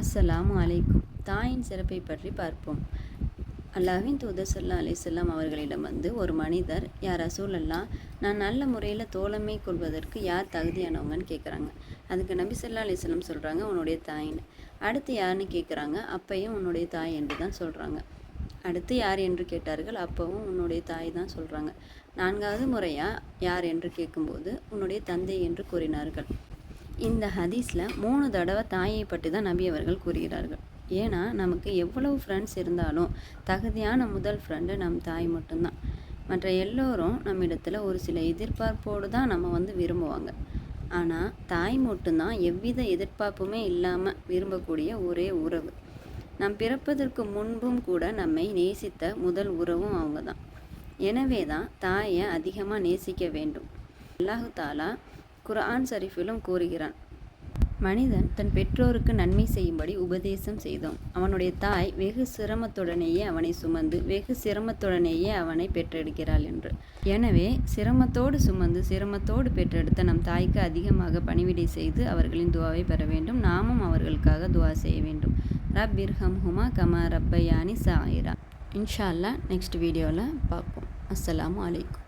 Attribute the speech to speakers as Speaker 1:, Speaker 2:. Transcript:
Speaker 1: அஸ்ஸலாமு அலைக்கும். தாயின் சிறப்பை பற்றி பார்ப்போம். அல்லாஹ்வின் தூதர் சல்லா அலிசல்லாம் அவர்களிடம் வந்து ஒரு மனிதர் யார் ரசூலல்லா நான் நல்ல முறையில் தோழமை கொள்வதற்கு யார் தகுதியானவங்கன்னு கேட்குறாங்க அதுக்கு நபி சொல்லா அலிஸ்லாம் சொல்கிறாங்க உன்னுடைய தாயின்னு. அடுத்து யாருன்னு கேட்குறாங்க அப்பையும் உன்னுடைய தாய் என்று தான் சொல்கிறாங்க அடுத்து யார் என்று கேட்டார்கள் அப்பவும் உன்னுடைய தாய் தான் சொல்கிறாங்க நான்காவது முறையாக யார் என்று கேட்கும்போது உன்னுடைய தந்தை என்று கூறினார்கள். இந்த ஹதீஸில் மூணு தடவை தாயை பற்றி தான் நபி அவர்கள் கூறுகிறார்கள். ஏன்னா நமக்கு எவ்வளவு ஃப்ரெண்ட்ஸ் இருந்தாலும் தகுதியான முதல் ஃப்ரெண்டு நம் தாய் மட்டும்தான். மற்ற எல்லோரும் நம்மிடத்தில் ஒரு சில எதிர்பார்ப்போடு தான் நம்ம வந்து விரும்புவாங்க. ஆனால் தாய் மட்டும்தான் எவ்வித எதிர்பார்ப்புமே இல்லாமல் விரும்பக்கூடிய ஒரே உறவு. நம் பிறப்பதற்கு முன்பும் கூட நம்மை நேசித்த முதல் உறவும் அவங்க தான் எனவே தான் தாயை அதிகமாக நேசிக்க வேண்டும். அல்லாஹு தாலா குர்ஆன் ஷரீஃபிலும் கூறுகிறான். மனிதன் தன் பெற்றோருக்கு நன்மை செய்யும்படி உபதேசம் செய்தோம் அவனுடைய தாய் வெகு சிரமத்துடனேயே அவனை சுமந்து வெகு சிரமத்துடனேயே அவனை பெற்றெடுக்கிறாள் என்று. எனவே சிரமத்தோடு சுமந்து சிரமத்தோடு பெற்றெடுத்த நம் தாய்க்கு அதிகமாக பணிவிடை செய்து அவர்களின் துவாவை பெற வேண்டும். நாமும் அவர்களுக்காக துவா செய்ய வேண்டும். ரப் இர்ஹம் ஹுமா கமா ரப்பயானி சாயிரா. இன்ஷா அல்லா நெக்ஸ்ட் வீடியோவில் பார்ப்போம். அஸ்ஸலாமு அலைக்கும்.